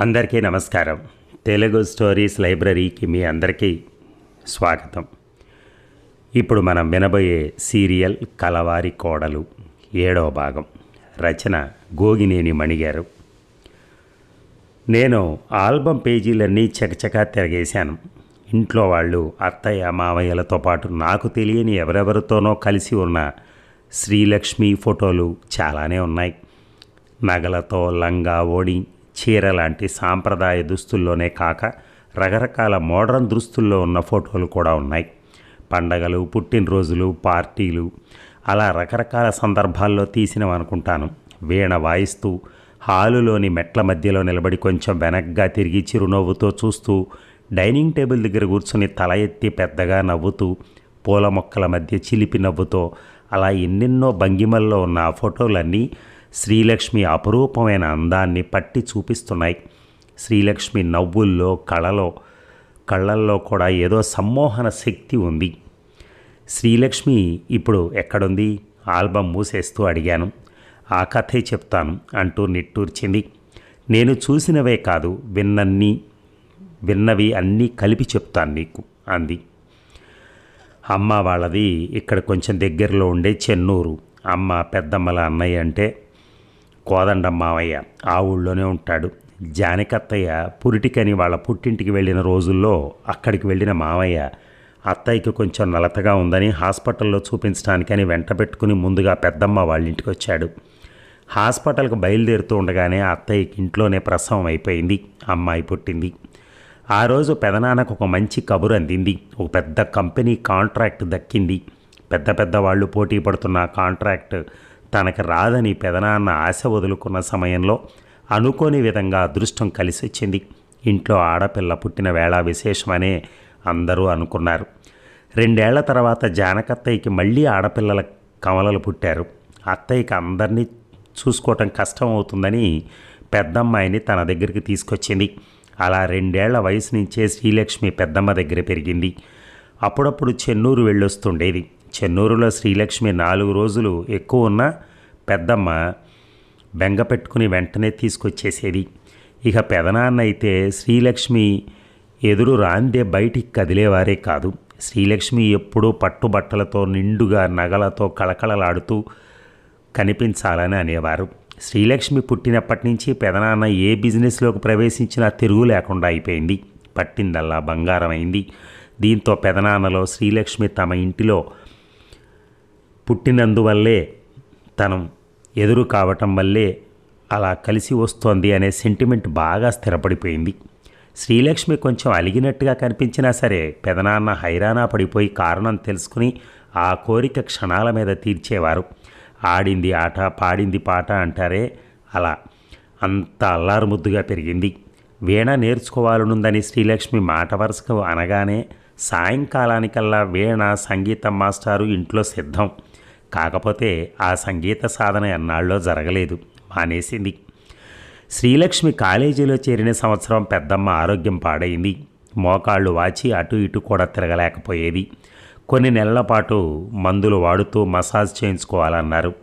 అందరికీ నమస్కారం. తెలుగు స్టోరీస్ లైబ్రరీకి మీ అందరికీ స్వాగతం. ఇప్పుడు మనం వినబోయే సీరియల్ కలవారి కోడలు ఏడవ భాగం. రచన గోగినేని మణిగారు. నేను ఆల్బమ్ పేజీలన్నీ చకచకా తిరగేశాను. ఇంట్లో వాళ్ళు అత్తయ్య మావయ్యలతో పాటు నాకు తెలియని ఎవరెవరితోనో కలిసి ఉన్న శ్రీలక్ష్మి ఫోటోలు చాలానే ఉన్నాయి. నగలతో లంగా ఓడి చీర లాంటి సాంప్రదాయ దుస్తుల్లోనే కాక రకరకాల మోడర్న్ దుస్తుల్లో ఉన్న ఫోటోలు కూడా ఉన్నాయి. పండగలు పుట్టినరోజులు పార్టీలు అలా రకరకాల సందర్భాల్లో తీసినవి అనుకుంటాను వీణ వాయిస్తూ హాలులోని మెట్ల మధ్యలో నిలబడి కొంచెం వెనక్గా తిరిగి చిరునవ్వుతో చూస్తూ డైనింగ్ టేబుల్ దగ్గర కూర్చుని తల ఎత్తి పెద్దగా నవ్వుతూ పూల మొక్కల మధ్య చిలిపి నవ్వుతో అలా ఎన్నెన్నో భంగిమల్లో ఉన్న ఆ ఫోటోలన్నీ శ్రీలక్ష్మి అపురూపమైన అందాన్ని పట్టి చూపిస్తున్నాయి. శ్రీలక్ష్మి నవ్వుల్లో కళలో కళ్ళల్లో కూడా ఏదో సమ్మోహన శక్తి ఉంది. శ్రీలక్ష్మి ఇప్పుడు ఎక్కడుంది? ఆల్బమ్ మూసేస్తూ అడిగాను. ఆ కథే చెప్తాను అంటూ నిట్టూర్చింది. నేను చూసినవే కాదు విన్నన్ని విన్నవి అన్నీ కలిపి చెప్తాను నీకు అంది. అమ్మ వాళ్ళది ఇక్కడ కొంచెం దగ్గరలో ఉండే చెన్నూరు. అమ్మ పెద్దమ్మల అన్నయ్య అంటే కోదండం మావయ్య. ఆ ఊళ్ళోనే ఉంటాడు. జానకత్తయ్య పురిటికని వాళ్ళ పుట్టింటికి వెళ్ళిన రోజుల్లో అక్కడికి వెళ్ళిన మావయ్య అత్తయ్యకి కొంచెం నలతగా ఉందని హాస్పిటల్లో చూపించడానికని వెంట పెట్టుకుని ముందుగా పెద్దమ్మ వాళ్ళ ఇంటికి వచ్చాడు. హాస్పిటల్కి బయలుదేరుతూ ఉండగానే అత్తయ్యకి ఇంట్లోనే ప్రసవం అయిపోయింది అమ్మాయి పుట్టింది. ఆ రోజు పెదనాన్నకు ఒక మంచి కబురు అందింది. ఒక పెద్ద కంపెనీ కాంట్రాక్ట్ దక్కింది. పెద్ద పెద్ద వాళ్ళు పోటీ పడుతున్న కాంట్రాక్ట్ తనకు రాదని పెదనాన్న ఆశ వదులుకున్న సమయంలో అనుకోని విధంగా అదృష్టం కలిసి వచ్చింది ఇంట్లో ఆడపిల్ల పుట్టిన వేళ విశేషమనే అందరూ అనుకున్నారు. రెండేళ్ళ తర్వాత జానకత్తయ్యకి మళ్ళీ ఆడపిల్లల కమలలు పుట్టారు. అత్తయ్యకి అందరినీ చూసుకోవటం కష్టం అవుతుందని పెద్దమ్మాయిని తన దగ్గరికి తీసుకొచ్చింది. అలా రెండేళ్ళ వయసు నుంచే శ్రీలక్ష్మి పెద్దమ్మ దగ్గర పెరిగింది. అప్పుడప్పుడు చెన్నూరు వెళ్ళొస్తుండేది. చెన్నూరులో శ్రీలక్ష్మి నాలుగు రోజులు ఎక్కువ ఉన్న పెద్దమ్మ బెంగ పెట్టుకుని వెంటనే తీసుకొచ్చేసేది. ఇక పెదనాన్న అయితే శ్రీలక్ష్మి ఎదురు రాందే బయటికి కదిలేవారే కాదు. శ్రీలక్ష్మి ఎప్పుడూ పట్టుబట్టలతో నిండుగా నగలతో కళకళలాడుతూ కనిపించాలని అనేవారు. శ్రీలక్ష్మి పుట్టినప్పటి నుంచి పెదనాన్న ఏ బిజినెస్లోకి ప్రవేశించినా తిరుగు లేకుండా అయిపోయింది. పట్టిందల్లా బంగారమైంది. దీంతో పెదనాన్నలో శ్రీలక్ష్మి తమ ఇంటిలో పుట్టినందువల్లే తనం ఎదురు కావటం వల్లే అలా కలిసి వస్తోంది అనే సెంటిమెంట్ బాగా స్థిరపడిపోయింది. శ్రీలక్ష్మి కొంచెం అలిగినట్టుగా కనిపించినా సరే పెదనాన్న హైరానా పడిపోయి కారణం తెలుసుకుని ఆ కోరిక క్షణాల మీద తీర్చేవారు. ఆడింది ఆట పాడింది పాట అంటారే అలా. అంత అల్లారుముద్దుగా పెరిగింది. వీణ నేర్చుకోవాలనుందని శ్రీలక్ష్మి మాట వరుసకు అనగానే సాయంకాలానికల్లా వీణ సంగీతం మాస్టారు ఇంట్లో సిద్ధం. కాకపోతే ఆ సంగీత సాధన ఎన్నాళ్ళో జరగలేదు. మానేసింది. శ్రీలక్ష్మి కాలేజీలో చేరిన సంవత్సరం పెద్దమ్మ ఆరోగ్యం పాడైంది. మోకాళ్ళు వాచి అటు ఇటు కూడా తిరగలేకపోయేది. కొన్ని నెలల పాటు మందులు వాడుతూ మసాజ్ చేయించుకోవాలన్నారు.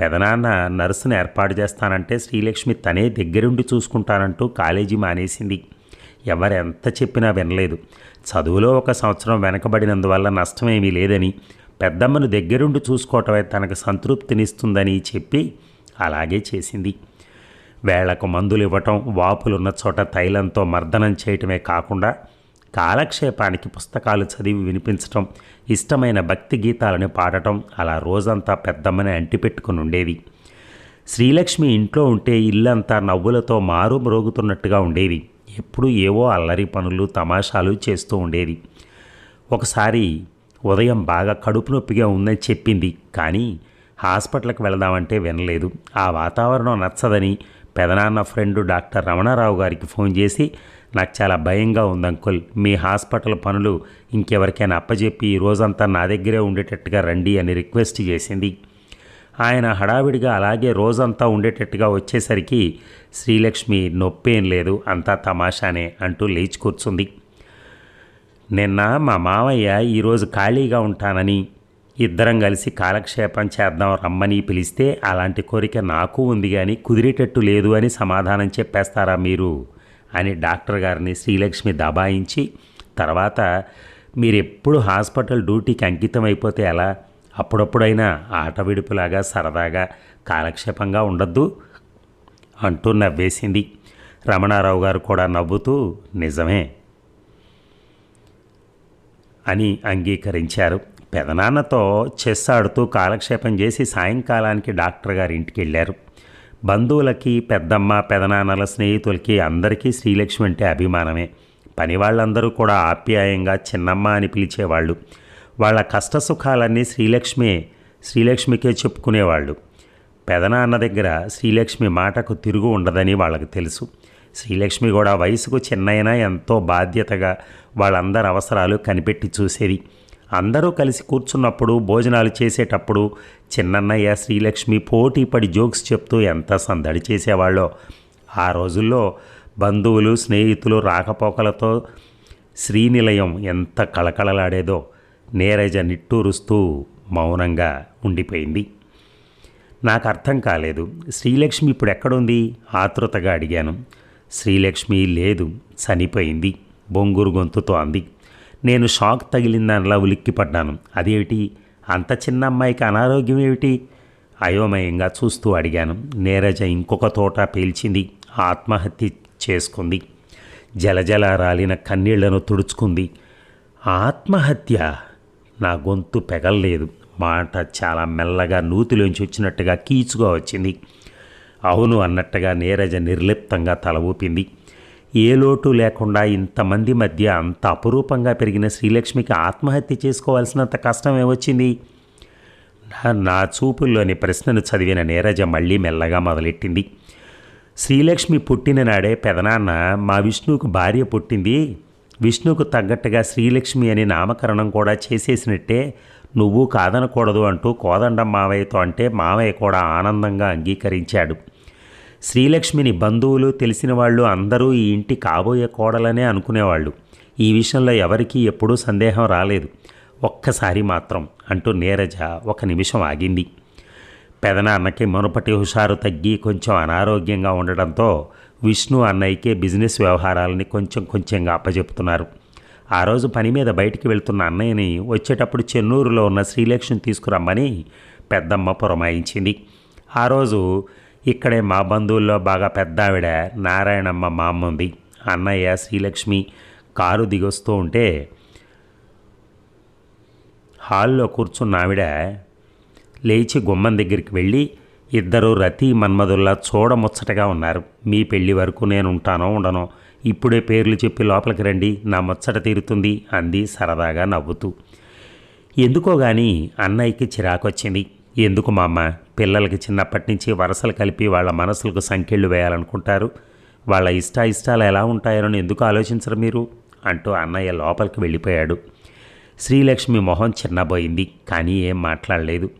పెదనాన్న నర్సును ఏర్పాటు చేస్తానంటే శ్రీలక్ష్మి తనే దగ్గరుండి చూసుకుంటానంటూ కాలేజీ మానేసింది. ఎవరెంత చెప్పినా వినలేదు. చదువులో ఒక సంవత్సరం వెనకబడినందువల్ల నష్టమేమీ లేదని పెద్దమ్మను దగ్గరుండి చూసుకోవటమే తనకు సంతృప్తినిస్తుందని చెప్పి అలాగే చేసింది. వేళకు మందులు ఇవ్వటం వాపులున్న చోట తైలంతో మర్దనం చేయటమే కాకుండా కాలక్షేపానికి పుస్తకాలు చదివి వినిపించటం ఇష్టమైన భక్తి గీతాలను పాడటం అలా రోజంతా పెద్దమ్మని అంటిపెట్టుకుని ఉండేది. శ్రీలక్ష్మి ఇంట్లో ఉంటే ఇల్లంతా నవ్వులతో మారు మ్రోగుతున్నట్టుగా ఉండేది. ఎప్పుడూ ఏవో అల్లరి పనులు తమాషాలు చేస్తూ ఉండేది. ఒకసారి ఉదయం బాగా కడుపు నొప్పిగా ఉందని చెప్పింది. కానీ హాస్పిటల్కి వెళదామంటే వినలేదు. ఆ వాతావరణం నచ్చదని పెదనాన్న ఫ్రెండ్ డాక్టర్ రమణారావు గారికి ఫోన్ చేసి నాకు చాలా భయంగా ఉంది అంకుల్. మీ హాస్పిటల్ పనులు ఇంకెవరికైనా అప్పచెప్పి ఈ రోజంతా నా దగ్గరే ఉండేటట్టుగా రండి అని రిక్వెస్ట్ చేసింది. ఆయన హడావిడిగా అలాగే రోజంతా ఉండేటట్టుగా వచ్చేసరికి శ్రీలక్ష్మి నొప్పేం లేదు అంతా తమాషానే అంటూ లేచి కూర్చుంది. నిన్న మా మామయ్య ఈరోజు ఖాళీగా ఉంటానని ఇద్దరం కలిసి కాలక్షేపం చేద్దాం రమ్మని పిలిస్తే అలాంటి కోరిక నాకు ఉంది కానీ కుదిరేటట్టు లేదు అని సమాధానం చెప్పేస్తారా మీరు? అని డాక్టర్ గారిని శ్రీలక్ష్మి దబాయించి తర్వాత మీరు ఎప్పుడు హాస్పిటల్ డ్యూటీకి అంకితం అయిపోతే ఎలా? అప్పుడప్పుడైనా ఆట విడుపులాగా సరదాగా కాలక్షేపంగా ఉండద్దు? అంటూ నవ్వేసింది. రమణారావు గారు కూడా నవ్వుతూ నిజమే. అని అంగీకరించారు. పెదనాన్నతో చెస్ ఆడుతూ కాలక్షేపం చేసి సాయంకాలానికి డాక్టర్ గారి ఇంటికి వెళ్ళారు బంధువులకి పెద్దమ్మ పెదనాన్నల స్నేహితులకి అందరికీ శ్రీలక్ష్మి అంటే అభిమానమే. పని వాళ్ళందరూ కూడా ఆప్యాయంగా చిన్నమ్మ అని పిలిచేవాళ్ళు. వాళ్ళ కష్టసుఖాలన్నీ శ్రీలక్ష్మి శ్రీలక్ష్మికే చెప్పుకునేవాళ్ళు. పెదనాన్న దగ్గర శ్రీలక్ష్మి మాటకు తిరుగు ఉండదని వాళ్ళకు తెలుసు. శ్రీలక్ష్మి కూడా వయసుకు చిన్నైనా ఎంతో బాధ్యతగా వాళ్ళందరి అవసరాలు కనిపెట్టి చూసేది. అందరూ కలిసి కూర్చున్నప్పుడు భోజనాలు చేసేటప్పుడు చిన్నన్నయ్య శ్రీలక్ష్మి పోటీపడి జోక్స్ చెప్తూ ఎంత సందడి చేసేవాళ్ళో. ఆ రోజుల్లో బంధువులు స్నేహితులు రాకపోకలతో శ్రీనిలయం ఎంత కళకళలాడేదో నీరజ నిట్టూరుస్తూ మౌనంగా ఉండిపోయింది. నాకు అర్థం కాలేదు. శ్రీలక్ష్మి ఇప్పుడు ఎక్కడుంది ఆతృతగా అడిగాను. శ్రీలక్ష్మి లేదు చనిపోయింది బొంగురు గొంతుతో అంది నేను షాక్ తగిలిందనలా ఉలిక్కిపడ్డాను అదేమిటి? అంత చిన్న అమ్మాయికి అనారోగ్యం ఏమిటి? అయోమయంగా చూస్తూ అడిగాను. నీరజ ఇంకొక తోట పీల్చింది ఆత్మహత్య చేసుకుంది. జలజల రాలిన కన్నీళ్ళను తుడుచుకుంది. ఆత్మహత్య? నా గొంతు పెగల్లేదు. మాట చాలా మెల్లగా నూతిలోంచి వచ్చినట్టుగా కీచుగా వచ్చింది. అవును అన్నట్టుగా నీరజ నిర్లిప్తంగా తల ఊపింది. ఏ లోటు లేకుండా ఇంతమంది మధ్య అంత అపురూపంగా పెరిగిన శ్రీలక్ష్మికి ఆత్మహత్య చేసుకోవాల్సినంత కష్టం ఏమొచ్చింది? నా- నా చూపుల్లోని ప్రశ్నను చదివిన నీరజ మళ్ళీ మెల్లగా మొదలెట్టింది. శ్రీలక్ష్మి పుట్టిన నాడే పెదనాన్న మా విష్ణువుకు భార్య పుట్టింది. విష్ణుకు తగ్గట్టుగా శ్రీలక్ష్మి అని నామకరణం కూడా చేసేసినట్టే నువ్వు కాదనకూడదు అంటూ కోదండం మావయ్యతో అంటే మావయ్య కూడా ఆనందంగా అంగీకరించాడు. శ్రీలక్ష్మిని బంధువులు తెలిసిన వాళ్ళు అందరూ ఈ ఇంటి కాబోయే కోడలనే అనుకునేవాళ్ళు. ఈ విషయంలో ఎవరికీ ఎప్పుడూ సందేహం రాలేదు. ఒక్కసారి మాత్రం అంటూ నీరజ ఒక నిమిషం ఆగింది. పెదనాన్నకి మునుపటి హుషారు తగ్గి కొంచెం అనారోగ్యంగా ఉండడంతో విష్ణు అన్నయ్యకే బిజినెస్ వ్యవహారాలని కొంచెం కొంచెంగా అప్పజెపుతున్నారు. ఆ రోజు పని మీద బయటికి వెళ్తున్న అన్నయ్యని వచ్చేటప్పుడు చెన్నూరులో ఉన్న శ్రీలక్ష్మిని తీసుకురమ్మని పెద్దమ్మ పురమాయించింది. ఆ రోజు ఇక్కడే మా బంధువుల్లో బాగా పెద్ద ఆవిడ నారాయణమ్మ మా అమ్మ ఉంది అన్నయ్య శ్రీలక్ష్మి కారు దిగొస్తూ ఉంటే హాల్లో కూర్చున్న ఆవిడ లేచి గుమ్మం దగ్గరికి వెళ్ళి ఇద్దరు రతి మన్మధుల్లా చూడముచ్చటగా ఉన్నారు. మీ పెళ్ళి వరకు నేను ఉంటానో ఉండనో ఇప్పుడే పేర్లు చెప్పి లోపలికి రండి. నా ముచ్చట తీరుతుంది అంది సరదాగా నవ్వుతూ. ఎందుకోగాని అన్నయ్యకి చిరాకొచ్చింది. ఎందుకు మా అమ్మ పిల్లలకి చిన్నప్పటి నుంచి వరసలు కలిపి వాళ్ళ మనసులకు సంఖ్యలు వేయాలనుకుంటారు. వాళ్ళ ఇష్ట ఇష్టాలు ఎలా ఉంటాయని ఎందుకు ఆలోచించరు మీరు? అంటూ అన్నయ్య లోపలికి వెళ్ళిపోయాడు. శ్రీలక్ష్మి మొహం చిన్నబోయింది కానీ ఏం మాట్లాడలేదు.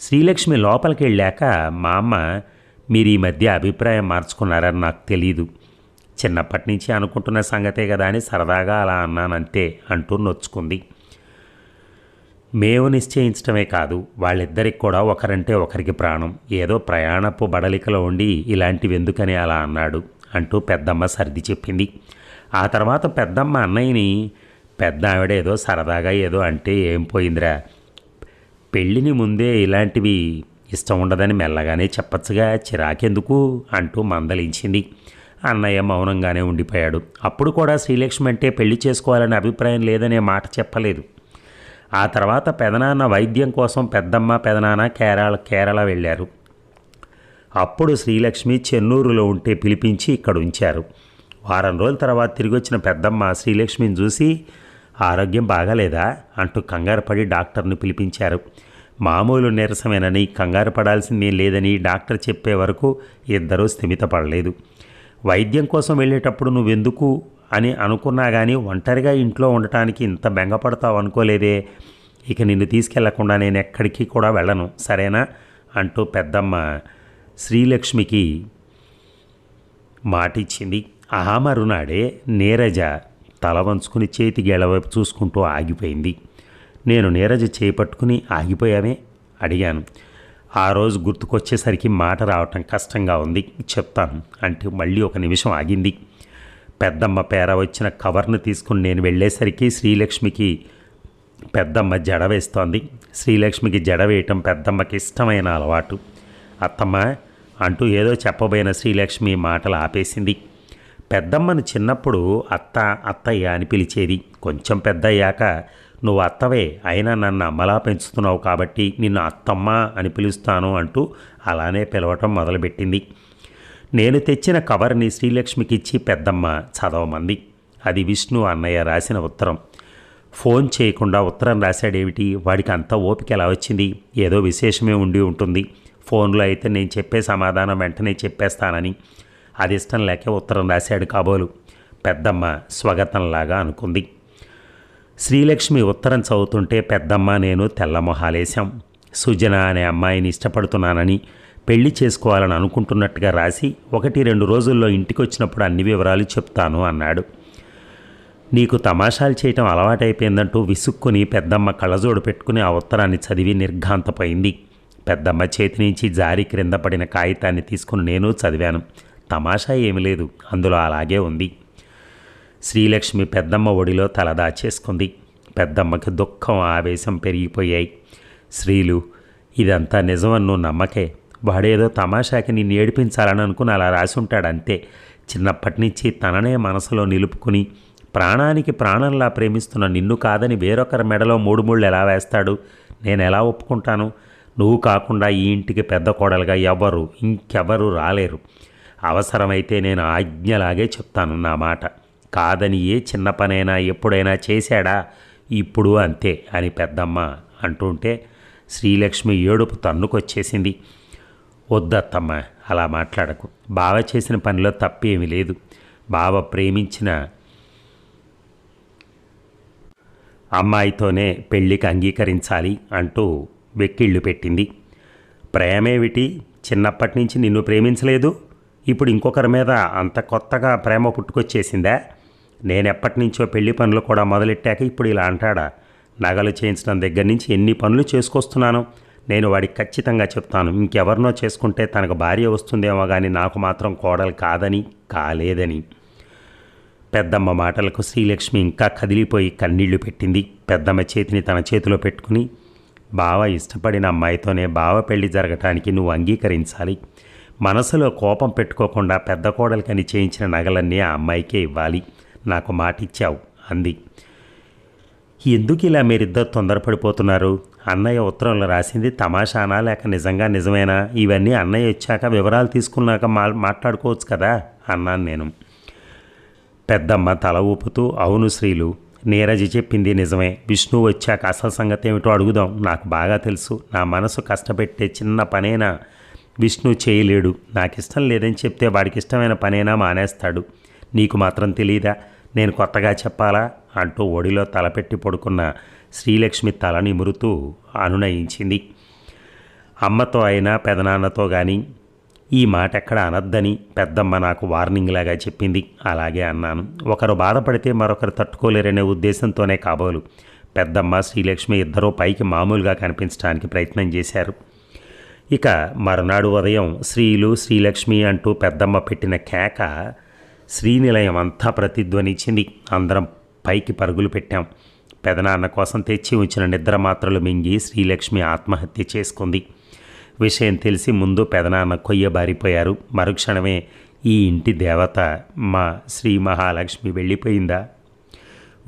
శ్రీలక్ష్మి లోపలికి వెళ్ళాక మా అమ్మ మీరు ఈ మధ్య అభిప్రాయం మార్చుకున్నారని నాకు తెలీదు. చిన్నప్పటి నుంచి అనుకుంటున్న సంగతే కదా అని సరదాగా అలా అన్నానంతే అంటూ నొచ్చుకుంది. మేము నిశ్చయించడమే కాదు వాళ్ళిద్దరికి కూడా ఒకరంటే ఒకరికి ప్రాణం. ఏదో ప్రయాణపు బడలికలో ఉండి ఇలాంటివి ఎందుకని అలా అన్నాడు అంటూ పెద్దమ్మ సర్ది చెప్పింది. ఆ తర్వాత పెద్దమ్మ అన్నయ్యని పెద్ద ఆవిడ ఏదో సరదాగా ఏదో అంటే ఏం పోయిందిరా? పెళ్ళిని ముందే ఇలాంటివి ఇష్టం ఉండదని మెల్లగానే చెప్పచ్చుగా చిరాకెందుకు? అంటూ మందలించింది. అన్నయ్య మౌనంగానే ఉండిపోయాడు. అప్పుడు కూడా శ్రీలక్ష్మి అంటే పెళ్ళి చేసుకోవాలనే అభిప్రాయం లేదనే మాట చెప్పలేదు. ఆ తర్వాత పెదనాన్న వైద్యం కోసం పెద్దమ్మ పెదనాన్న కేరళ కేరళ వెళ్ళారు. అప్పుడు శ్రీలక్ష్మి చెన్నూరులో ఉంటే పిలిపించి ఇక్కడ ఉంచారు. వారం రోజుల తర్వాత తిరిగి వచ్చిన పెద్దమ్మ శ్రీలక్ష్మిని చూసి ఆరోగ్యం బాగాలేదా? అంటూ కంగారు పడి డాక్టర్ని పిలిపించారు. మామూలు నీరసమేనని కంగారు పడాల్సిందేం లేదని డాక్టర్ చెప్పే వరకు ఇద్దరూ స్థిమితపడలేదు. వైద్యం కోసం వెళ్ళేటప్పుడు నువ్వెందుకు అని అనుకున్నా కానీ ఒంటరిగా ఇంట్లో ఉండటానికి ఇంత బెంగపడతావు అనుకోలేదే. ఇక నిన్ను తీసుకెళ్ళకుండా నేను ఎక్కడికి కూడా వెళ్ళను. సరేనా? అంటూ పెద్దమ్మ శ్రీలక్ష్మికి మాటిచ్చింది. ఆ మరునాడే నీరజ తల వంచుకుని చేతి గేళ్ళవైపు చూసుకుంటూ ఆగిపోయింది. నేను నీరజ చేపట్టుకుని ఆగిపోయామే అడిగాను. ఆ రోజు గుర్తుకొచ్చేసరికి మాట రావటం కష్టంగా ఉంది. చెప్తాను అంటే మళ్ళీ ఒక నిమిషం ఆగింది. పెద్దమ్మ పేర వచ్చిన కవర్ను తీసుకుని నేను వెళ్ళేసరికి శ్రీలక్ష్మికి పెద్దమ్మ జడ వేస్తోంది. శ్రీలక్ష్మికి జడ వేయటం పెద్దమ్మకి ఇష్టమైన అలవాటు. అత్తమ్మ అంటూ ఏదో చెప్పబోయిన శ్రీలక్ష్మి మాటలు ఆపేసింది. పెద్దమ్మను చిన్నప్పుడు అత్త అత్తయ్య అని పిలిచేది. కొంచెం పెద్దయ్యాక నువ్వు అత్తవే అయినా నన్ను అమ్మలా పెంచుతున్నావు కాబట్టి నిన్ను అత్తమ్మ అని పిలుస్తాను అంటూ అలానే పిలవటం మొదలుపెట్టింది. నేను తెచ్చిన కవర్ని శ్రీలక్ష్మికి ఇచ్చి పెద్దమ్మ చదవమంది. అది విష్ణు అన్నయ్య రాసిన ఉత్తరం. ఫోన్ చేయకుండా ఉత్తరం రాశాడేమిటి? వాడికి అంత ఓపిక ఎలా వచ్చింది? ఏదో విశేషమే ఉండి ఉంటుంది. ఫోన్లో అయితే నేను చెప్పే సమాధానం వెంటనే చెప్పేస్తానని. అది ఇష్టం లేక ఉత్తరం రాశాడు కాబోలు. పెద్దమ్మ స్వగతంలాగా అనుకుంది. శ్రీలక్ష్మి ఉత్తరం చదువుతుంటే పెద్దమ్మ నేను తెల్లమొహాలేశాం. సుజన అనే అమ్మాయిని ఇష్టపడుతున్నానని పెళ్ళి చేసుకోవాలని అనుకుంటున్నట్టుగా రాసి ఒకటి రెండు రోజుల్లో ఇంటికి వచ్చినప్పుడు అన్ని వివరాలు చెప్తాను అన్నాడు. నీకు తమాషాలు చేయటం అలవాటైపోయిందంటూ విసుక్కుని పెద్దమ్మ కళ్ళజోడు పెట్టుకుని ఆ ఉత్తరాన్ని చదివి నిర్ఘాంతపోయింది. పెద్దమ్మ చేతి నుంచి జారి క్రింద పడిన కాగితాన్ని తీసుకుని నేను చదివాను. తమాషా ఏమీ లేదు అందులో అలాగే ఉంది. శ్రీలక్ష్మి పెద్దమ్మ ఒడిలో తలదాచేసుకుంది పెద్దమ్మకి దుఃఖం ఆవేశం పెరిగిపోయాయి. శ్రీలు ఇదంతా నిజమన్ను నమ్మకే. వాడేదో తమాషాకి నిన్ను ఏడిపించాలని అనుకుని అలా రాసి ఉంటాడు అంతే. చిన్నప్పటి నుంచి తననే మనసులో నిలుపుకుని ప్రాణానికి ప్రాణంలా ప్రేమిస్తున్న నిన్ను కాదని వేరొకరి మెడలో మూడు ముళ్ళు ఎలా వేస్తాడు? నేను ఎలా ఒప్పుకుంటాను? నువ్వు కాకుండా ఈ ఇంటికి పెద్ద కోడలుగా ఎవరు ఇంకెవరు రాలేరు. అవసరమైతే నేను ఆజ్ఞలాగే చెప్తాను నా మాట. కాదని ఏ చిన్న పనైనా ఎప్పుడైనా చేశాడా? ఇప్పుడు అంతే అని పెద్దమ్మ అంటుంటే శ్రీలక్ష్మి ఏడుపు తన్నుకొచ్చేసింది. వద్దత్తమ్మా అలా మాట్లాడకు. బావ చేసిన పనిలో తప్పేమీ లేదు. బావ ప్రేమించిన అమ్మాయితోనే పెళ్ళికి అంగీకరించాలి అంటూ వెక్కిళ్ళు పెట్టింది. ప్రేమేమిటి? చిన్నప్పటి నుంచి నిన్ను ప్రేమించలేదు? ఇప్పుడు ఇంకొకరి మీద అంత కొత్తగా ప్రేమ పుట్టుకొచ్చేసిందా? నేనెప్పటి నుంచో పెళ్ళి పనులు కూడా మొదలెట్టాక ఇప్పుడు ఇలా అంటాడా? నగలు చేయించడం దగ్గర నుంచి ఎన్ని పనులు చేసుకొస్తున్నాను? నేను వాడికి ఖచ్చితంగా చెప్తాను. ఇంకెవరినో చేసుకుంటే తనకు భార్య వస్తుందేమో కానీ నాకు మాత్రం కోడలు కాదని కాలేదని. పెద్దమ్మ మాటలకు శ్రీలక్ష్మి ఇంకా కదిలిపోయి కన్నీళ్ళు పెట్టింది. పెద్దమ్మ చేతిని తన చేతిలో పెట్టుకుని బావ ఇష్టపడిన అమ్మాయితోనే బావ పెళ్ళి జరగటానికి నువ్వు అంగీకరించాలి. మనసులో కోపం పెట్టుకోకుండా పెద్ద కోడలికని చేయించిన నగలన్నీ ఆ అమ్మాయికే ఇవ్వాలి. నాకు మాటిచ్చావు అంది. ఎందుకు ఇలా మీరిద్దరు తొందరపడిపోతున్నారు? అన్నయ్య ఉత్తరంలో రాసింది తమాషానా లేక నిజంగా నిజమేనా? ఇవన్నీ అన్నయ్య వచ్చాక వివరాలు తీసుకున్నాక మా మాట్లాడుకోవచ్చు కదా? అన్నాను నేను. పెద్దమ్మ తల ఊపుతూ అవును శ్రీలు నీరజ చెప్పింది నిజమే. విష్ణు వచ్చాక అసలు సంగతి ఏమిటో అడుగుదాం. నాకు బాగా తెలుసు. నా మనసు కష్టపెట్టే చిన్న పనైనా? విష్ణు చేయలేడు. నాకు ఇష్టం లేదని చెప్తే వాడికి ఇష్టమైన పనైనా మానేస్తాడు. నీకు మాత్రం తెలియదా నేను కొత్తగా చెప్పాలా? అంటూ ఒడిలో తలపెట్టి పడుకున్న. శ్రీలక్ష్మి తల నిమురుతూ అనునయించింది. అమ్మతో అయినా పెదనాన్నతో కానీ ఈ మాట ఎక్కడ అనద్దని పెద్దమ్మ నాకు వార్నింగ్ లాగా చెప్పింది. అలాగే అన్నాను. ఒకరు బాధపడితే మరొకరు తట్టుకోలేరనే ఉద్దేశంతోనే కాబోలు. పెద్దమ్మ శ్రీలక్ష్మి ఇద్దరూ పైకి మామూలుగా కనిపించడానికి ప్రయత్నం చేశారు. ఇక మరునాడు ఉదయం శ్రీలు శ్రీలక్ష్మి అంటూ పెద్దమ్మ పెట్టిన కేక శ్రీనిలయం అంతా ప్రతిధ్వనించింది. అందరం పైకి పరుగులు పెట్టాం. పెదనాన్న కోసం తెచ్చి ఉంచిన నిద్ర మాత్రలు మింగి శ్రీలక్ష్మి ఆత్మహత్య చేసుకుంది. విషయం తెలిసి ముందు పెదనాన్న కొయ్యబారిపోయారు. మరుక్షణమే ఈ ఇంటి దేవత మా శ్రీ మహాలక్ష్మి వెళ్ళిపోయిందా?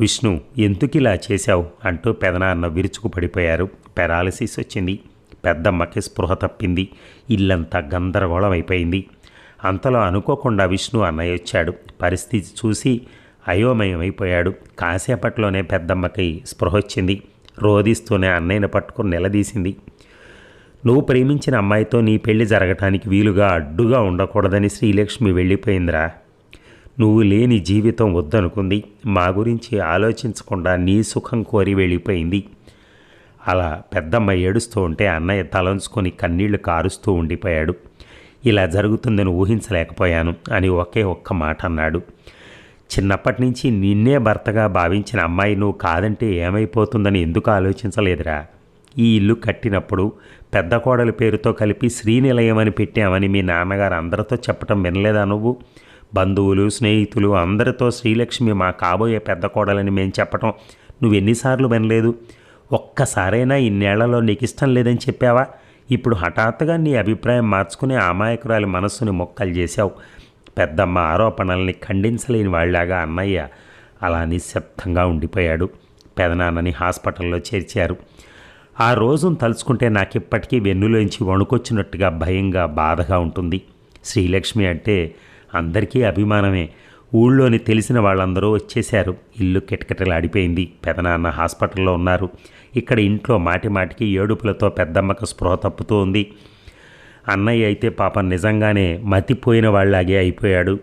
విష్ణు ఎందుకిలా చేశావు? అంటూ పెదనాన్న విరుచుకు పడిపోయారు పెరాలసిస్ వచ్చింది. పెద్దమ్మకి స్పృహ తప్పింది. ఇల్లంతా గందరగోళం అయిపోయింది అంతలో అనుకోకుండా విష్ణు అన్నయ్య వచ్చాడు. పరిస్థితి చూసి అయోమయమైపోయాడు. కాసేపట్లోనే పెద్దమ్మకి స్పృహ వచ్చింది. రోధిస్తూనే అన్నయ్యను పట్టుకుని నిలదీసింది. నువ్వు ప్రేమించిన అమ్మాయితో నీ పెళ్ళి జరగటానికి వీలుగా అడ్డుగా ఉండకూడదని శ్రీలక్ష్మి వెళ్ళిపోయిందిరా. నువ్వు లేని జీవితం వద్దనుకుంది. మా గురించి ఆలోచించకుండా నీ సుఖం కోరి వెళ్ళిపోయింది. అలా పెద్దమ్మ ఏడుస్తూ ఉంటే అన్నయ్య తలంచుకొని కన్నీళ్ళు కారుస్తూ ఉండిపోయాడు. ఇలా జరుగుతుందని ఊహించలేకపోయాను అని ఒకే ఒక్క మాట అన్నాడు చిన్నప్పటి నుంచి నిన్నే భర్తగా భావించిన అమ్మాయి నువ్వు కాదంటే ఏమైపోతుందని ఎందుకు ఆలోచించలేదురా? ఈ ఇల్లు కట్టినప్పుడు పెద్ద కోడలి పేరుతో కలిపి శ్రీనిలయం అని పెట్టామని మీ నాన్నగారు అందరితో చెప్పటం వినలేదా నువ్వు? బంధువులు స్నేహితులు అందరితో శ్రీలక్ష్మి మా కాబోయే పెద్ద కోడలని మేము చెప్పటం నువ్వు ఎన్నిసార్లు వినలేదు? ఒక్కసారైనా ఇన్నేళ్ళలో నీకు ఇష్టం లేదని చెప్పావా? ఇప్పుడు హఠాత్తుగా నీ అభిప్రాయం మార్చుకుని అమాయకురాలి మనస్సుని మొక్కలు చేశావు. పెద్దమ్మ ఆరోపణల్ని ఖండించలేని వాళ్ళలాగా అన్నయ్య అలా నిశ్శబ్దంగా ఉండిపోయాడు. పెదనాన్నని హాస్పిటల్లో చేర్చారు. ఆ రోజును తలుచుకుంటే నాకు ఇప్పటికీ వెన్నులోంచి వణుకొచ్చినట్టుగా భయంగా బాధగా ఉంటుంది. శ్రీలక్ష్మి అంటే అందరికీ అభిమానమే. ఊళ్ళోని తెలిసిన వాళ్ళందరూ వచ్చేశారు. ఇల్లు కిటకిటలాడిపోయింది. పెదనాన్న హాస్పిటల్లో ఉన్నారు. ఇక్కడ ఇంట్లో మాటి మాటికి ఏడుపులతో పెద్దమ్మకు స్పృహ తప్పుతూ ఉంది అన్నయ్య అయితే పాపం నిజంగానే మతిపోయిన వాళ్ళలాగే అయిపోయాడు.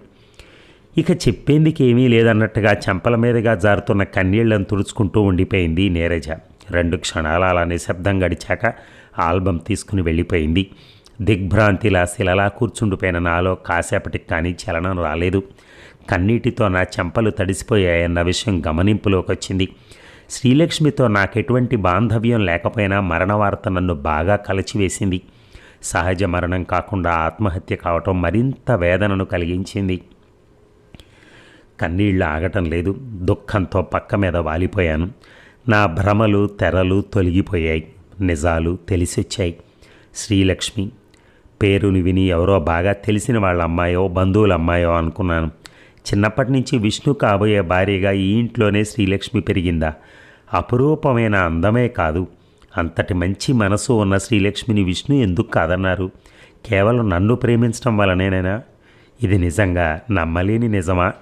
ఇక చెప్పేందుకేమీ లేదన్నట్టుగా చెంపల మీదుగా జారుతున్న కన్నీళ్ళను తుడుచుకుంటూ ఉండిపోయింది నీరజ. రెండు క్షణాల అలా నిశ్శబ్దం గడిచాక ఆల్బం తీసుకుని వెళ్ళిపోయింది. దిగ్భ్రాంతిలా శిలలా కూర్చుండిపోయిన నాలో కాసేపటికి కానీ చలనం రాలేదు. కన్నీటితో నా చెంపలు తడిసిపోయాయన్న విషయం గమనింపులోకి వచ్చింది. శ్రీలక్ష్మితో నాకెటువంటి బాంధవ్యం లేకపోయినా మరణ వార్త నన్ను బాగా కలచివేసింది. సహజ మరణం కాకుండా ఆత్మహత్య కావటం మరింత వేదనను కలిగించింది. కన్నీళ్ళు ఆగటం లేదు. దుఃఖంతో పక్క మీద వాలిపోయాను. నా భ్రమలు తెరలు తొలగిపోయాయి. నిజాలు తెలిసొచ్చాయి. శ్రీలక్ష్మి పేరుని విని ఎవరో బాగా తెలిసిన వాళ్ళ అమ్మాయో బంధువుల అమ్మాయో అనుకున్నాను. చిన్నప్పటి నుంచి విష్ణు కాబోయే భార్యగా ఈ ఇంట్లోనే శ్రీలక్ష్మి పెరిగిందా? అపురూపమైన అందమే కాదు. అంతటి మంచి మనసు ఉన్న శ్రీలక్ష్మిని విష్ణు ఎందుకు కాదన్నారు? కేవలం నన్ను ప్రేమించడం వలనేనైనా ఇది నిజంగా నమ్మలేని నిజమా?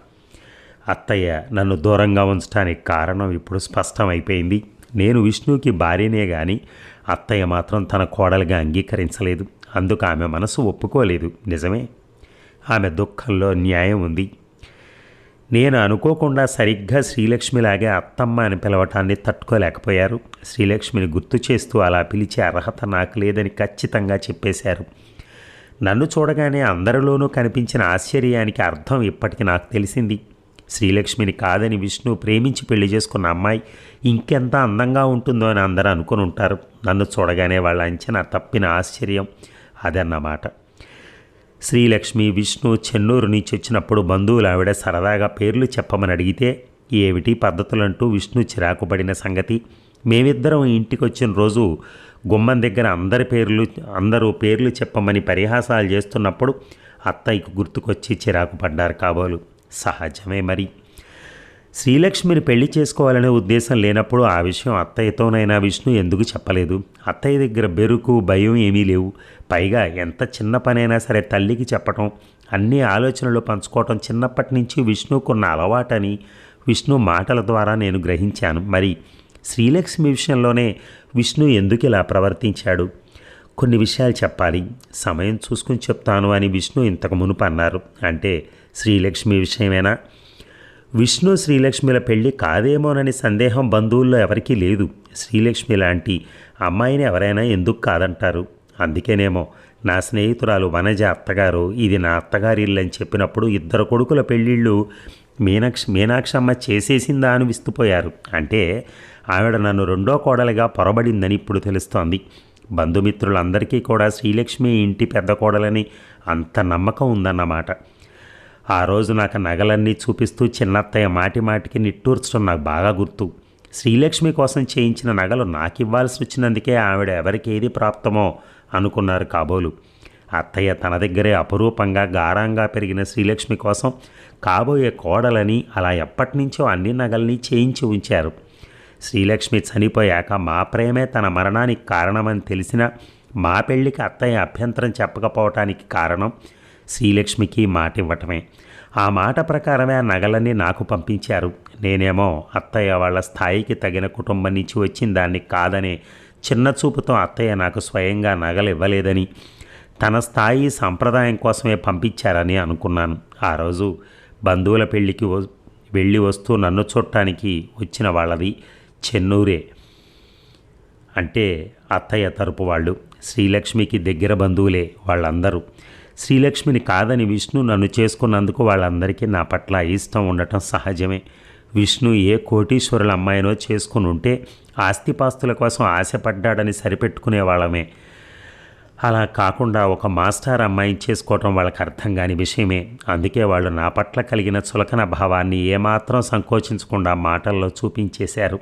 అత్తయ్య నన్ను దూరంగా ఉంచడానికి కారణం ఇప్పుడు స్పష్టమైపోయింది. నేను విష్ణుకి భార్యనే గాని అత్తయ్య మాత్రం తన కోడలుగా అంగీకరించలేదు. అందుకు ఆమె మనసు ఒప్పుకోలేదు. నిజమే? ఆమె దుఃఖంలో న్యాయం ఉంది. నేను అనుకోకుండా సరిగ్గా శ్రీలక్ష్మిలాగే అత్తమ్మ అని పిలవటాన్ని తట్టుకోలేకపోయారు. శ్రీలక్ష్మిని గుర్తు చేస్తూ అలా పిలిచే అర్హత నాకు లేదని ఖచ్చితంగా చెప్పేశారు. నన్ను చూడగానే అందరిలోనూ కనిపించిన ఆశ్చర్యానికి అర్థం ఇప్పటికి నాకు తెలిసింది. శ్రీలక్ష్మిని కాదని విష్ణు ప్రేమించి పెళ్ళి చేసుకున్న అమ్మాయి ఇంకెంత అందంగా ఉంటుందో అని అందరూ అనుకుని ఉంటారు. నన్ను చూడగానే వాళ్ళ అంచనా తప్పిన ఆశ్చర్యం అదన్నమాట. శ్రీలక్ష్మి విష్ణు చెన్నూరు నుంచి వచ్చినప్పుడు బంధువులు ఆవిడ సరదాగా పేర్లు చెప్పమని అడిగితే ఏమిటి పద్ధతులంటూ విష్ణు చిరాకు పడిన సంగతి? మేమిద్దరం ఇంటికి వచ్చిన రోజు గుమ్మం దగ్గర అందరి పేర్లు అందరూ పేర్లు చెప్పమని పరిహాసాలు చేస్తున్నప్పుడు అత్తయ్యకు గుర్తుకొచ్చి చిరాకు పడ్డారు కాబోలు. సహజమే మరి. శ్రీలక్ష్మిని పెళ్ళి చేసుకోవాలనే ఉద్దేశం లేనప్పుడు ఆ విషయం అత్తయ్యతోనైనా విష్ణు ఎందుకు చెప్పలేదు. అత్తయ్య దగ్గర బెరుకు భయం ఏమీ లేవు. పైగా ఎంత చిన్న పనైనా సరే తల్లికి చెప్పటం అన్ని ఆలోచనలు పంచుకోవటం చిన్నప్పటి నుంచి విష్ణుకున్న అలవాటని విష్ణు మాటల ద్వారా నేను గ్రహించాను. మరి శ్రీలక్ష్మి విషయంలోనే విష్ణు ఎందుకు ఇలా ప్రవర్తించాడు? కొన్ని విషయాలు చెప్పాలి. సమయం చూసుకుని చెప్తాను అని విష్ణు ఇంతకు మునుపు అన్నారు. అంటే శ్రీలక్ష్మి విషయమేనా? విష్ణు శ్రీలక్ష్మిల పెళ్ళి కాదేమోనని సందేహం బంధువుల్లో ఎవరికీ లేదు. శ్రీలక్ష్మి లాంటి అమ్మాయిని ఎవరైనా ఎందుకు కాదంటారు? అందుకేనేమో నా స్నేహితురాలు వనజ అత్తగారు ఇది నా అత్తగారి ఇల్లు అని చెప్పినప్పుడు ఇద్దరు కొడుకుల పెళ్ళిళ్ళు మీనాక్షి మీనాక్షమ్మ చేసేసిందా అని విస్తుపోయారు. అంటే ఆవిడ నన్ను రెండో కోడలిగా పొరబడిందని ఇప్పుడు తెలుస్తోంది. బంధుమిత్రులందరికీ కూడా శ్రీలక్ష్మి ఇంటి పెద్ద కోడలని అంత నమ్మకం ఉందన్నమాట. ఆ రోజు నాకు నగలన్నీ చూపిస్తూ చిన్నత్తయ్య మాటి మాటికి నిట్టూర్చడం నాకు బాగా గుర్తు. శ్రీలక్ష్మి కోసం చేయించిన నగలు నాకు ఇవ్వాల్సి వచ్చినందుకే ఆవిడ ఎవరికి ఏది ప్రాప్తమో అనుకున్నారు కాబోలు. అత్తయ్య తన దగ్గరే అపురూపంగా గారంగా పెరిగిన శ్రీలక్ష్మి కోసం కాబోయే కోడలని అలా ఎప్పటినుంచో అన్ని నగల్ని చేయించి ఉంచారు. శ్రీలక్ష్మి చనిపోయాక మా ప్రేమే తన మరణానికి కారణమని తెలిసిన మా పెళ్ళికి అత్తయ్య అభ్యంతరం చెప్పకపోవటానికి కారణం శ్రీలక్ష్మికి మాట ఇవ్వటమే ఆ మాట ప్రకారమే ఆ నగలన్నీ నాకు పంపించారు. నేనేమో అత్తయ్య వాళ్ళ స్థాయికి తగిన కుటుంబం నుంచి వచ్చిన దాన్ని కాదనే చిన్న చూపుతో అత్తయ్య నాకు స్వయంగా నగలు ఇవ్వలేదని తన స్థాయి సంప్రదాయం కోసమే పంపించారని అనుకున్నాను. ఆ రోజు బంధువుల పెళ్ళికి వ- వెళ్ళి వస్తూ నన్ను చూడటానికి వచ్చిన వాళ్ళది చెన్నూరే. అంటే అత్తయ్య తరపు వాళ్ళు. శ్రీలక్ష్మికి దగ్గర బంధువులే వాళ్ళందరూ. శ్రీలక్ష్మిని కాదని విష్ణు నన్ను చేసుకున్నందుకు వాళ్ళందరికీ నా పట్ల ఇష్టం ఉండటం సహజమే. విష్ణు ఏ కోటీశ్వరుల అమ్మాయినో చేసుకుని ఉంటే ఆస్తిపాస్తుల కోసం ఆశపడ్డాడని సరిపెట్టుకునే వాళ్ళమే. అలా కాకుండా ఒక మాస్టర్ అమ్మాయిని చేసుకోవటం వాళ్ళకి అర్థం కాని విషయమే. అందుకే వాళ్ళు నా పట్ల కలిగిన చులకన భావాన్ని ఏమాత్రం సంకోచించకుండా మాటల్లో చూపించేశారు.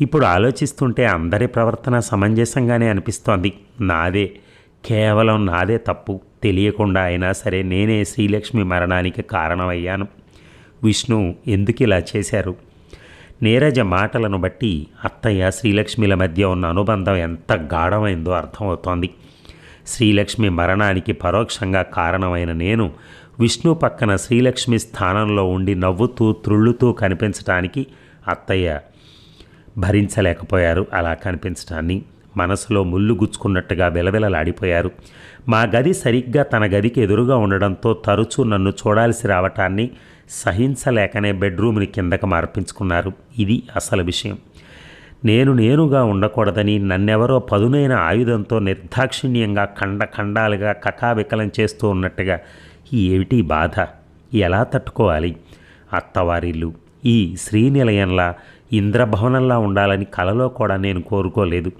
ఇప్పుడు ఆలోచిస్తుంటే అందరి ప్రవర్తన సమంజసంగానే అనిపిస్తోంది. నాదే. కేవలం నాదే తప్పు తెలియకుండా అయినా సరే నేనే శ్రీలక్ష్మి మరణానికి కారణమయ్యాను. విష్ణు ఎందుకు ఇలా చేశారు? నీరజ మాటలను బట్టి అత్తయ్య శ్రీలక్ష్మిల మధ్య ఉన్న అనుబంధం ఎంత గాఢమైందో అర్థమవుతోంది. శ్రీలక్ష్మి మరణానికి పరోక్షంగా కారణమైన నేను విష్ణు పక్కన శ్రీలక్ష్మి స్థానంలో ఉండి నవ్వుతూ త్రుళ్ళుతూ కనిపించటానికి అత్తయ్య భరించలేకపోయారు అలా కనిపించడాన్ని మనసులో ముళ్ళు గుచ్చుకున్నట్టుగా వెలవెలలాడిపోయారు. మా గది సరిగ్గా తన గదికి ఎదురుగా ఉండడంతో తరచూ నన్ను చూడాల్సి రావటాన్ని సహించలేకనే బెడ్రూమ్ని కిందకు మార్పించుకున్నారు. ఇది అసలు విషయం. నేను నేనుగా ఉండకూడదని నన్నెవరో పదునైన ఆయుధంతో నిర్దాక్షిణ్యంగా ఖండ ఖండాలుగా కకావికలం చేస్తూ ఉన్నట్టుగా ఏమిటి బాధ? ఎలా తట్టుకోవాలి? అత్తవారిల్లు ఈ శ్రీనిలయంలా ఇంద్రభవనంలా ఉండాలని కలలో కూడా నేను కోరుకోలేదు.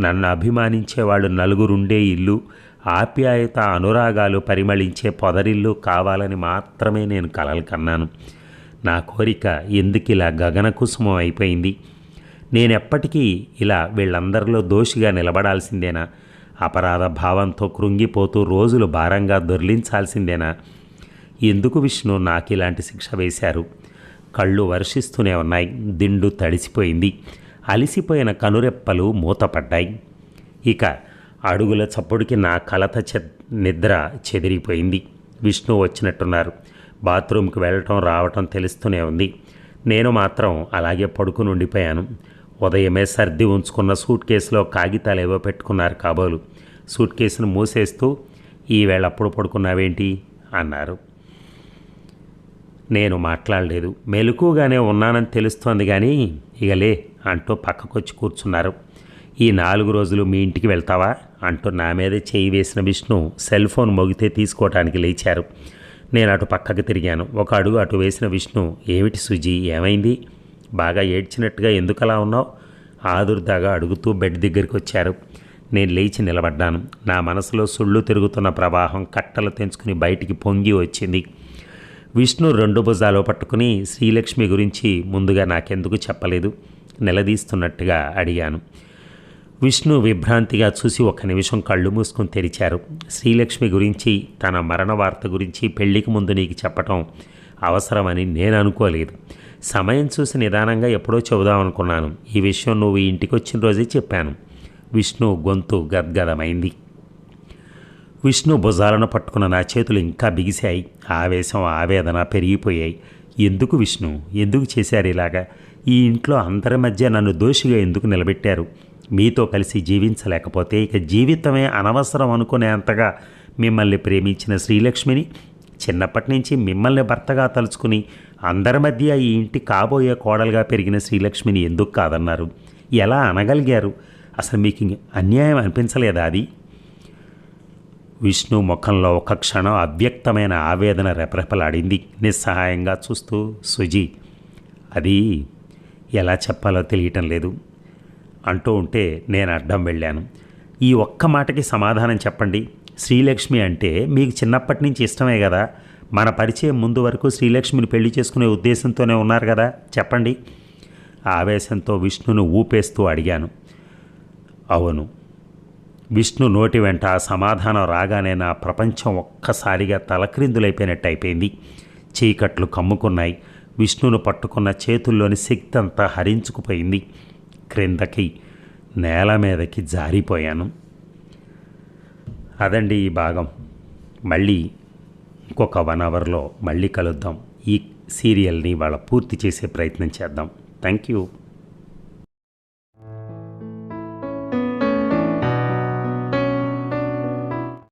నన్ను అభిమానించేవాళ్ళు నలుగురుండే ఇల్లు ఆప్యాయత అనురాగాలు పరిమళించే పొదరిల్లు కావాలని మాత్రమే నేను కలలు కన్నాను. నా కోరిక ఎందుకు ఇలా గగనకుసుమం అయిపోయింది? నేనెప్పటికీ ఇలా వీళ్ళందరిలో దోషిగా నిలబడాల్సిందేనా? అపరాధ భావంతో కృంగిపోతూ రోజులు భారంగా దొర్లించాల్సిందేనా? ఎందుకు విష్ణు నాకు ఇలాంటి శిక్ష వేశారు? కళ్ళు వర్షిస్తూనే ఉన్నాయి దిండు తడిసిపోయింది. అలిసిపోయిన కనురెప్పలు మూతపడ్డాయి. ఇక అడుగుల చప్పుడుకి నా కలత చె నిద్ర చెదిరిపోయింది. విష్ణు వచ్చినట్టున్నారు. బాత్రూమ్కి వెళ్ళటం రావటం తెలుస్తూనే ఉంది. నేను మాత్రం అలాగే పడుకుని ఉండిపోయాను ఉదయమే సర్ది ఉంచుకున్న సూట్ కేసులో కాగితాలు ఏవో పెట్టుకున్నారు కాబోలు. సూట్ కేసును మూసేస్తూ ఈవేళ అప్పుడు పడుకున్నావేంటి? అన్నారు. నేను మాట్లాడలేదు. మెలకుగానే ఉన్నానని తెలుస్తోంది కానీ ఇక లే అంటూ పక్కకొచ్చి కూర్చున్నారు. ఈ నాలుగు రోజులు మీ ఇంటికి వెళ్తావా? అంటూ నా మీద చేయి వేసిన విష్ణు సెల్ ఫోన్ మోగితే తీసుకోవటానికి లేచారు. నేను అటు పక్కకు తిరిగాను. ఒక అడుగు అటు వేసిన విష్ణు ఏమిటి సుజీ ఏమైంది? బాగా ఏడ్చినట్టుగా ఎందుకలా ఉన్నావు? ఆదుర్దాగా అడుగుతూ బెడ్ దగ్గరికి వచ్చారు నేను లేచి నిలబడ్డాను. నా మనసులో సుళ్ళు తిరుగుతున్న ప్రవాహం కట్టలు తెంచుకుని బయటికి పొంగి వచ్చింది. విష్ణు రెండు భుజాలు పట్టుకుని శ్రీలక్ష్మి గురించి ముందుగా నాకెందుకు చెప్పలేదు? నిలదీస్తున్నట్టుగా అడిగాను. విష్ణు విభ్రాంతిగా చూసి ఒక నిమిషం కళ్ళు మూసుకుని తెరిచారు. శ్రీలక్ష్మి గురించి తన మరణ వార్త గురించి పెళ్ళికి ముందు నీకు చెప్పటం అవసరమని నేను అనుకోలేదు. సమయం చూసి నిదానంగా ఎప్పుడో చెబుదామనుకున్నాను. ఈ విషయం నువ్వు ఇంటికి వచ్చిన రోజే చెప్పాను. విష్ణు గొంతు గద్గదమైంది. విష్ణు భుజాలను పట్టుకున్న నా చేతులు ఇంకా బిగిశాయి. ఆవేశం ఆవేదన పెరిగిపోయాయి. ఎందుకు విష్ణు? ఎందుకు చేశారు ఇలాగా? ఈ ఇంట్లో అందరి మధ్య నన్ను దోషిగా ఎందుకు నిలబెట్టారు? మీతో కలిసి జీవించలేకపోతే ఇక జీవితమే అనవసరం అనుకునేంతగా మిమ్మల్ని ప్రేమించిన శ్రీలక్ష్మిని చిన్నప్పటి నుంచి మిమ్మల్ని భర్తగా తలుచుకుని అందరి మధ్య ఈ ఇంటి కాబోయే కోడలుగా పెరిగిన శ్రీలక్ష్మిని ఎందుకు కాదన్నారు? ఎలా అనగలిగారు? అసలు మీకు అన్యాయం అనిపించలేదా అది? విష్ణు ముఖంలో ఒక క్షణం అవ్యక్తమైన ఆవేదన రెపరెపలాడింది. నిస్సహాయంగా చూస్తూ సుజీ అది ఎలా చెప్పాలో తెలియటం లేదు అంటూ ఉంటే నేను అడ్డం వెళ్ళాను. ఈ ఒక్క మాటకి సమాధానం చెప్పండి. శ్రీలక్ష్మి అంటే మీకు చిన్నప్పటి నుంచి ఇష్టమే కదా. మన పరిచయం ముందు వరకు శ్రీలక్ష్మిని పెళ్ళి చేసుకునే ఉద్దేశంతోనే ఉన్నారు కదా. చెప్పండి. ఆవేశంతో విష్ణును ఊపేస్తూ అడిగాను. అవును. విష్ణు నోటి వెంట సమాధానం రాగానే నా ప్రపంచం ఒక్కసారిగా తలక్రిందులైపోయినట్టు అయిపోయింది. చీకట్లు కమ్ముకున్నాయి. విష్ణును పట్టుకున్న చేతుల్లోని శక్తి అంతా హరించుకుపోయింది. క్రిందకి నేల మీదకి జారిపోయాను. అదండి ఈ భాగం. మళ్ళీ ఇంకొక వన్ అవర్లో మళ్ళీ కలుద్దాం. ఈ సీరియల్ని వాళ్ళ పూర్తి చేసే ప్రయత్నం చేద్దాం. Thank you.